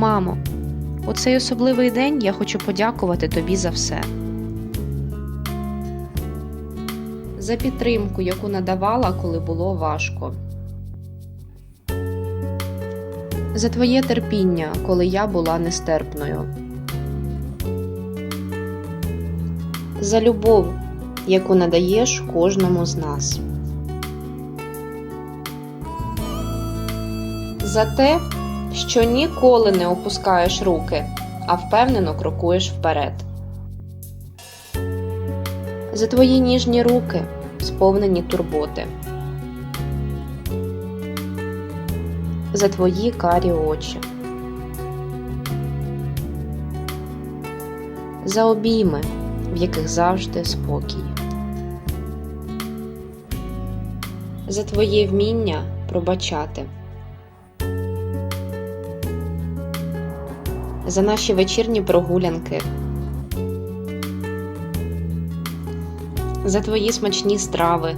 Мамо, у цей особливий день я хочу подякувати тобі за все. За підтримку, яку надавала, коли було важко. За твоє терпіння, коли я була нестерпною. За любов, яку надаєш кожному з нас. За те, що ніколи не опускаєш руки, а впевнено крокуєш вперед. За твої ніжні руки, сповнені турботи. За твої карі очі. За обійми, в яких завжди спокій. За твоє вміння пробачати. За наші вечірні прогулянки. За твої смачні страви.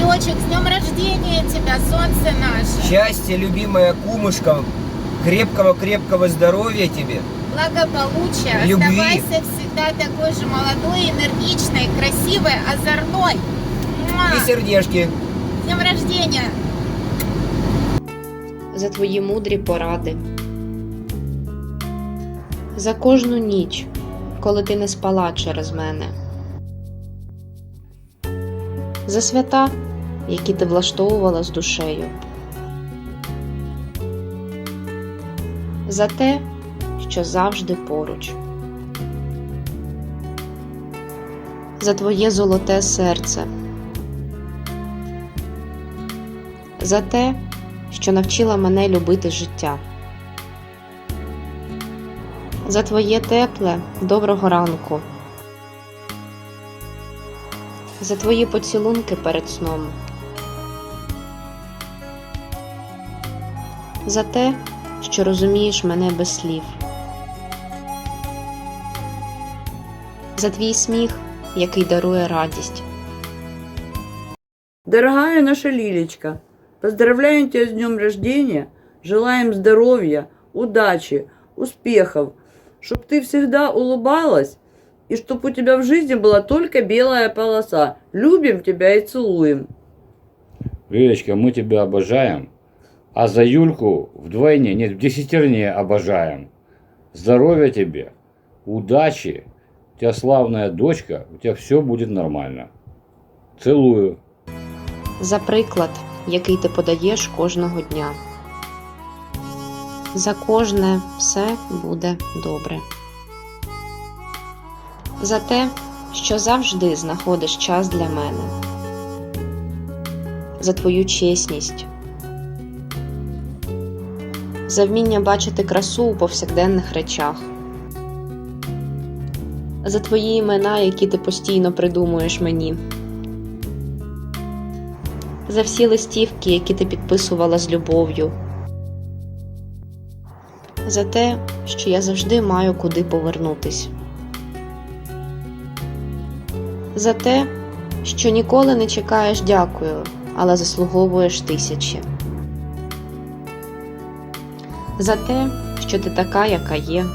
Лилечек, с днем рождения тебя, солнце наше. Счастья, любимая кумушка, крепкого-крепкого здоровья тебе. Благополучия. Любви. Оставайся всегда такой же молодой, энергичной, красивой, озорной. Муа! И сердечки. С днем рождения. За твої мудрі поради. За кожну ніч, коли ти не спала через мене. За свята, які ти влаштовувала з душею. За те, що завжди поруч. За твоє золоте серце. За те, що навчила мене любити життя. За твоє тепле доброго ранку. За твої поцілунки перед сном. За те, що розумієш мене без слів. За твій сміх, який дарує радість. Дорогая наша Лилечка, поздравляем тебя с днем рождения, желаем здоровья, удачи, успехов, чтобы ты всегда улыбалась и чтобы у тебя в жизни была только белая полоса. Любим тебя и целуем. Лилечка, мы тебя обожаем, а за Юльку вдвойне, нет, в десятерне обожаем. Здоровья тебе, удачи, у тебя славная дочка, у тебя все будет нормально. Целую. за приклад, який ти подаєш кожного дня. За кожне все буде добре. За те, що завжди знаходиш час для мене. За твою чесність. За вміння бачити красу у повсякденних речах. За твої імена, які ти постійно придумуєш мені за всі листівки, які ти підписувала з любов'ю, за те, що я завжди маю куди повернутись, за те, що ніколи не чекаєш дякую, але заслуговуєш тисячі, за те, що ти така, яка є.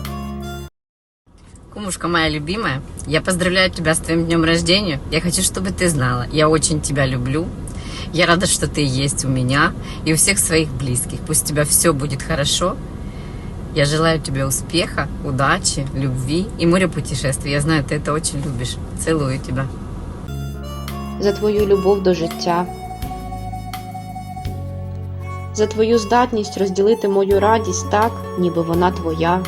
Кумушка моя любимая, я поздравляю тебя с твоим днем рождения. Я хочу, чтобы ты знала, я очень тебя люблю. Я рада, что ты есть у меня и у всех своих близких. Пусть у тебя все будет хорошо. Я желаю тебе успеха, удачи, любви и моря путешествий. Я знаю, ты это очень любишь. Целую тебя. за твою любов до життя, за твою здатність розділити мою радість так, ніби вона твоя,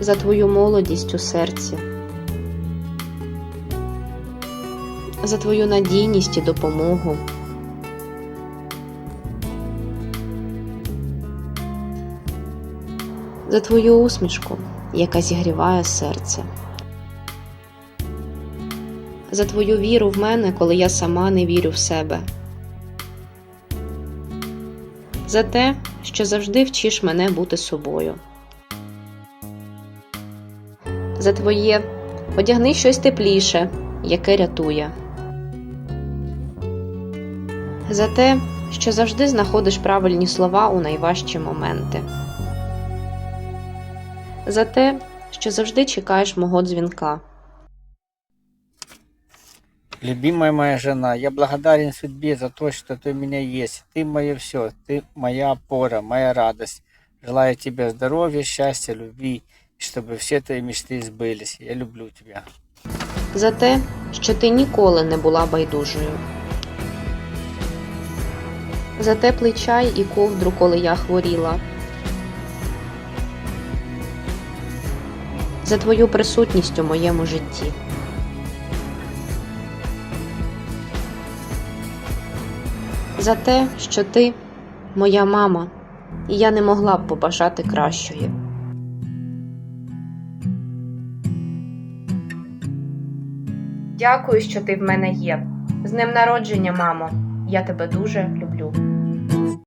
за твою молодість у серці, За твою надійність і допомогу. За твою усмішку, яка зігріває серце за твою віру в мене, коли я сама не вірю в себе. За те, що завжди вчиш мене бути собою. За твоє одягни щось тепліше, яке рятує За те, що завжди знаходиш правильні слова у найважчі моменти. За те, що завжди чекаєш мого дзвінка. Любимая моя жена, я благодарен судьбе за то, что ты у меня есть. Ты мое все, ты моя опора, моя радость. Желаю тебе здоровья, счастья, любви, и чтобы все твои мечты сбылись. Я люблю тебя. За те, що ти ніколи не була байдужою. За теплий чай і ковдру, коли я хворіла. За твою присутність у моєму житті. За те, що ти моя мама, і я не могла б побажати кращої. Дякую, що ти в мене є. З днем народження, мамо. Я тебе дуже люблю.